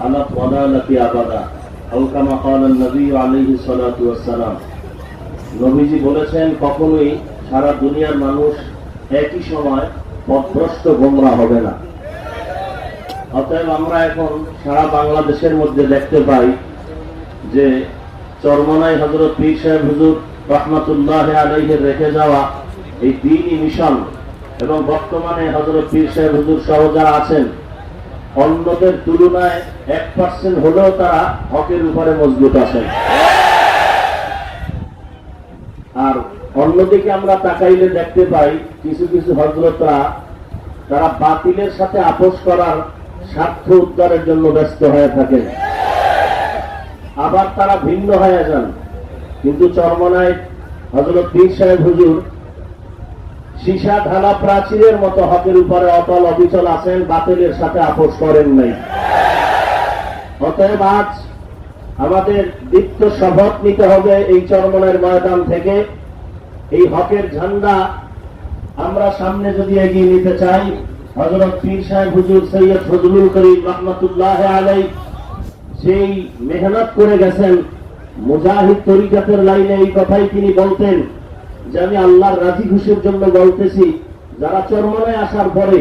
على الضلالة أبدا أو كما قال النبي عليه الصلاة والسلام নবীজি বলেছেন কখনোই সারা দুনিয়ার মানুষ একই সময় পথভ্রষ্ট গোমরা হবে না অতএব আমরা এখন সারা বাংলাদেশের মধ্যে দেখতে পাই যে চরমনাই হজরত পীর সাহেব হুজুর রহমতুল্লাহ আলাইহের রেখে যাওয়া এই দিনই মিশন এবং বর্তমানে হজরত পীর সাহেব হুজুর সহ যারা আছেন অন্যদের তুলনায় এক পার্সেন্ট হলেও তারা হকের উপরে মজবুত আছেন আর অন্যদিকে আমরা তাকাইলে দেখতে পাই, কিছু কিছু হজরতরা তারা বাতিলের সাথে আপোষ করার স্বার্থ উদ্ধারের জন্য ব্যস্ত হয়ে থাকেন আবার তারা ভিন্ন হয়ে যান। কিন্তু চরমনায় হজরত পীর সাহেব হুজুর সীসা ঢালা প্রাচীরের মতো হকের উপরে অটল অবিচল আছেন, বাতিলের সাথে আপোষ করেন নাই। অতএব আজ আমাদের দীপ্ত শপথ নিতে হবে এই চরমনের ময়দান থেকে। এই হকের ঝান্ডা আমরা সামনে যদি এগিয়ে নিতে চাই হজরত পীর সাহেব হুজুর সৈয়দ ফজলুল করিম রহমতুল্লাহ আলাই সেই মেহনত করে গেছেন, মুজাহিদ তরিকাতের লাইনে এই কথাই তিনি বলতেন যে আমি আল্লাহর রাজি খুশির জন্য বলতেছি, যারা চরমনায় আসার পরে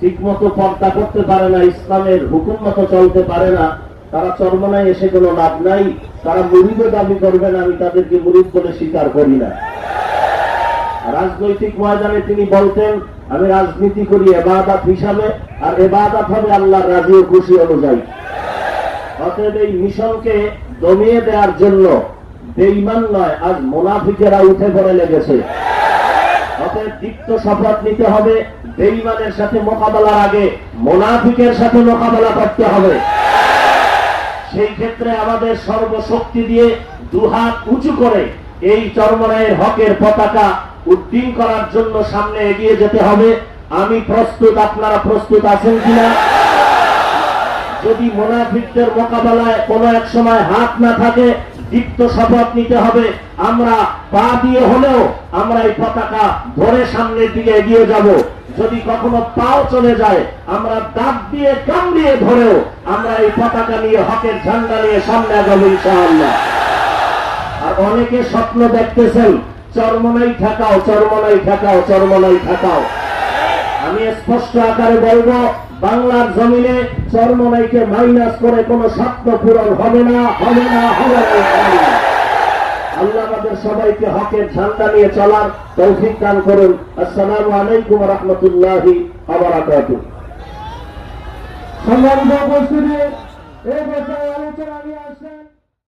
ঠিক মতো পর্দা করতে পারে না, ইসলামের হুকুম মতো চলতে পারে না, তারা চরমনায় এসে কোনো লাভ নাই, তারা মুরিদও দাবি করবেন আমি তাদেরকে মুরিদ বলে স্বীকার করি না। রাজনৈতিক ময়দানে তিনি বলতেন, আমি রাজনীতি করি এবাদাত হিসাবে, আর এবাদাত হবে আল্লাহর রাজি ও খুশি অনুযায়ী। অতএব এই মিশনকে দমিয়ে দেওয়ার জন্য বেইমান নয়, আজ মোনাফিকেরা উঠে পড়ে লেগেছে। অতএব দীপ্ত শপথ নিতে হবে বেইমানের সাথে মোকাবেলার আগে মোনাফিকের সাথে মোকাবেলা করতে হবে। সেই ক্ষেত্রে আমাদের সর্বশক্তি দিয়ে দুহাত উঁচু করে এই চরমনায়ের হকের পতাকা উড্ডীন করার জন্য সামনে এগিয়ে যেতে হবে। আমি প্রস্তুত, আপনারা প্রস্তুত আছেন কিনা? যদি মোনাফিকদের মোকাবেলায় কোনো এক সময় হাত না থাকে, দীপ্ত শপথ নিতে হবে। আমরা পা দিয়ে হলেও আমরা এই পতাকা ধরে সামনের দিকে এগিয়ে যাব। যদি কখনো পাও চলে যায়, আমরা দাঁত দিয়ে কামড়িয়ে ধরেও আমরা এই পতাকা নিয়ে হকের ঝান্ডা নিয়ে সামনে আগাবো ইনশাআল্লাহ। আর অনেকে স্বপ্ন দেখতেছেন, চরমনাই ঠেকাও চরমনাই ঠেকাও চরমনাই ঠেকাও। আমি স্পষ্ট আকারে বলব, বাংলার জমিনে চরমনাইকে মাইনাস করে কোনো স্বপ্ন পূরণ হবে না হবে না হবে না। আল্লাহ সবাইকে হকের ঝান্ডা নিয়ে চলার তৌফিক দান করুন আসসালামু আলাইকুম রহমতুল্লাহি আবরাকাতুহ সম্মানিত উপস্থিতি, এই বিষয়ে আলোচনা নিয়ে